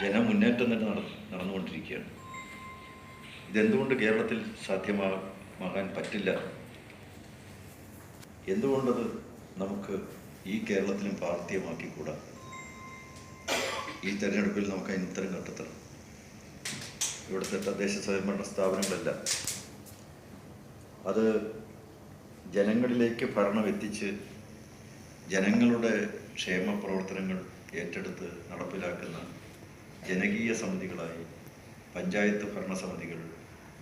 ജനമുന്നേറ്റം തന്നെ നട നടന്നുകൊണ്ടിരിക്കുകയാണ്. ഇതെന്തുകൊണ്ട് കേരളത്തിൽ സാധ്യമാകാൻ പറ്റില്ല? എന്തുകൊണ്ടത് നമുക്ക് ഈ കേരളത്തിലും പ്രാർത്ഥ്യമാക്കിക്കൂടാ ഈ തെരഞ്ഞെടുപ്പിൽ നമുക്ക് അതിന് ഉത്തരം കണ്ടെത്തണം. ഇവിടുത്തെ തദ്ദേശ സ്വയംഭരണ സ്ഥാപനങ്ങളല്ല. അത് ജനങ്ങളിലേക്ക് ഭരണം എത്തിച്ച് ജനങ്ങളുടെ ക്ഷേമ പ്രവർത്തനങ്ങൾ ഏറ്റെടുത്ത് നടപ്പിലാക്കുന്ന ജനകീയ സമിതികളായി പഞ്ചായത്ത് ഭരണസമിതികൾ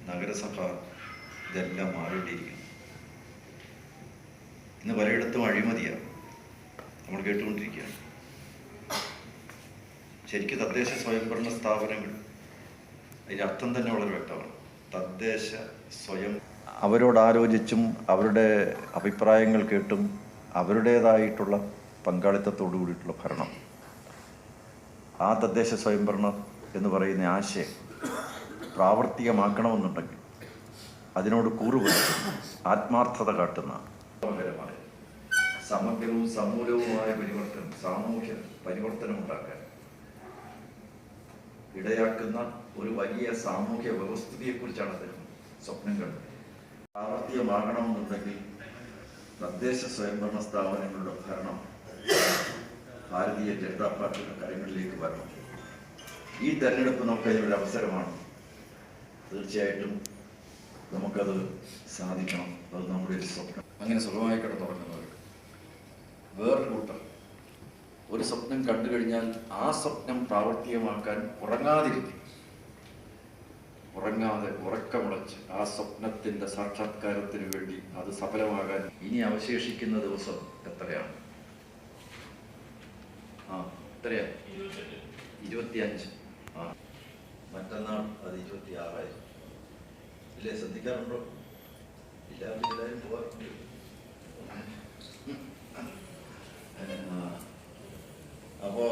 നഗരസഭ ഇതെല്ലാം മാറിയിട്ടിരിക്കുന്നു. ഇന്ന് പലയിടത്തും അഴിമതിയാണ്. നമ്മൾ കേട്ടുകൊണ്ടിരിക്കുകയാണ്. ശരിക്കും തദ്ദേശ സ്വയംഭരണ സ്ഥാപനങ്ങൾ അതിന്റെ അർത്ഥം തന്നെ വളരെ വ്യക്തമാണ്. തദ്ദേശ സ്വയം അവരോട് ആലോചിച്ചും അവരുടെ അഭിപ്രായങ്ങൾ കേട്ടും അവരുടേതായിട്ടുള്ള പങ്കാളിത്തത്തോടു കൂടിയിട്ടുള്ള ഭരണം. ആ തദ്ദേശ സ്വയംഭരണം എന്ന് പറയുന്ന ആശയം പ്രാവർത്തികമാക്കണമെന്നുണ്ടെങ്കിൽ അതിനോട് കൂറുപുലർത്തും ആത്മാർത്ഥത കാട്ടുന്ന സമഗ്രവും സമൂലവുമായ പരിവർത്തനം സാമൂഹ്യ പരിവർത്തനം ഉണ്ടാക്കാൻ ഇടയാക്കുന്ന ഒരു വലിയ സാമൂഹ്യ വ്യവസ്ഥിതിയെക്കുറിച്ചാണ് അദ്ദേഹം സ്വപ്നം കണ്ടത്. പ്രാവർത്തികമാകണമെന്നുണ്ടെങ്കിൽ തദ്ദേശ സ്വയംഭരണ സ്ഥാപനങ്ങളുടെ ഭരണം ഭാരതീയ ജനതാ പാർട്ടിയുടെ കരങ്ങളിലേക്ക് വരണം. ഈ തെരഞ്ഞെടുപ്പ് നമുക്ക് അതിനൊരു അവസരമാണ്. തീർച്ചയായിട്ടും നമുക്കത് സാധിക്കണം. അത് നമ്മുടെ ഒരു സ്വപ്നം. അങ്ങനെ സുഖമായി കിടന്നുറങ്ങുന്നവർക്ക് വേറൊരു കൂട്ടർ. ഒരു സ്വപ്നം കണ്ടു കഴിഞ്ഞാൽ ആ സ്വപ്നം പ്രാവർത്തികമാക്കാൻ ഉറങ്ങാതിരിക്കും. ഉറങ്ങാതെ ഉറക്കമുളച്ച് ആ സ്വപ്നത്തിന്റെ സാക്ഷാത്കാരത്തിന് വേണ്ടി അത് സഫലമാകാൻ ഇനി അവശേഷിക്കുന്ന ദിവസം എത്രയാണ്? ആ എത്രയാ? ഇരുപത്തിയഞ്ച്. ആ. മറ്റന്നാൾ അത് ഇരുപത്തി ആറായി ഇല്ലേ ശ്രദ്ധിക്കാറുണ്ടോ? ഇല്ലാതെ എല്ലാവരും പോകാറുണ്ട്. അപ്പോ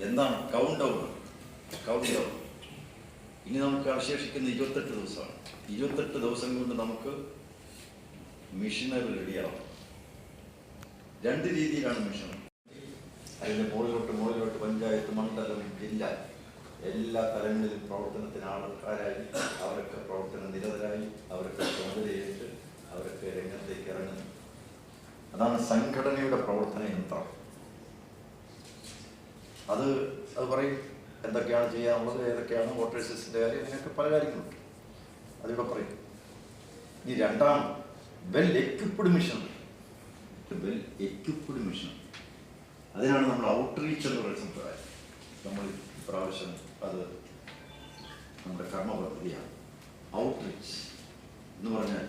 എന്താണ് കൗണ്ട് ഡൗൺ കൗണ്ട് ഡൗൺ ഇനി നമുക്ക് അവശേഷിക്കുന്ന ഇരുപത്തെട്ട് ദിവസമാണ്. ഇരുപത്തെട്ട് ദിവസം കൊണ്ട് നമുക്ക് മിഷനറി റെഡിയാവും രണ്ട് രീതിയിലാണ് മിഷൻ അതിന്റെ മുകളിലോട്ട് മുകളിലോട്ട് പഞ്ചായത്ത് മണ്ഡലം ജില്ല എല്ലാ തലങ്ങളിലും പ്രവർത്തനത്തിന് ആൾക്കാരായി അവരൊക്കെ പ്രവർത്തന നിരതരായി അവരൊക്കെ ചുമതലയേറ്റ് അവരൊക്കെ രംഗത്തേക്ക് ഇറങ്ങുന്നു. അതാണ് സംഘടനയുടെ പ്രവർത്തന യന്ത്രം. അത് അത് പറയും എന്തൊക്കെയാണ് ചെയ്യാനുള്ളത് ഏതൊക്കെയാണ് വോട്ടേഴ്സ് ലിസ്റ്റിന്റെ കാര്യം അങ്ങനെയൊക്കെ പല കാര്യങ്ങളുണ്ട്. അതിവിടെ പറയും. ഇനി രണ്ടാം well equipped mission well equipped mission അതിനാണ് നമ്മൾ ഔട്ട് റീച്ച് എന്നൊരു സമ്പ്രദായം. നമ്മൾ പ്രാവശ്യം അത് നമ്മുടെ കർമ്മ പദ്ധതിയാണ്. ഔട്ട് റീച്ച് എന്ന് പറഞ്ഞാൽ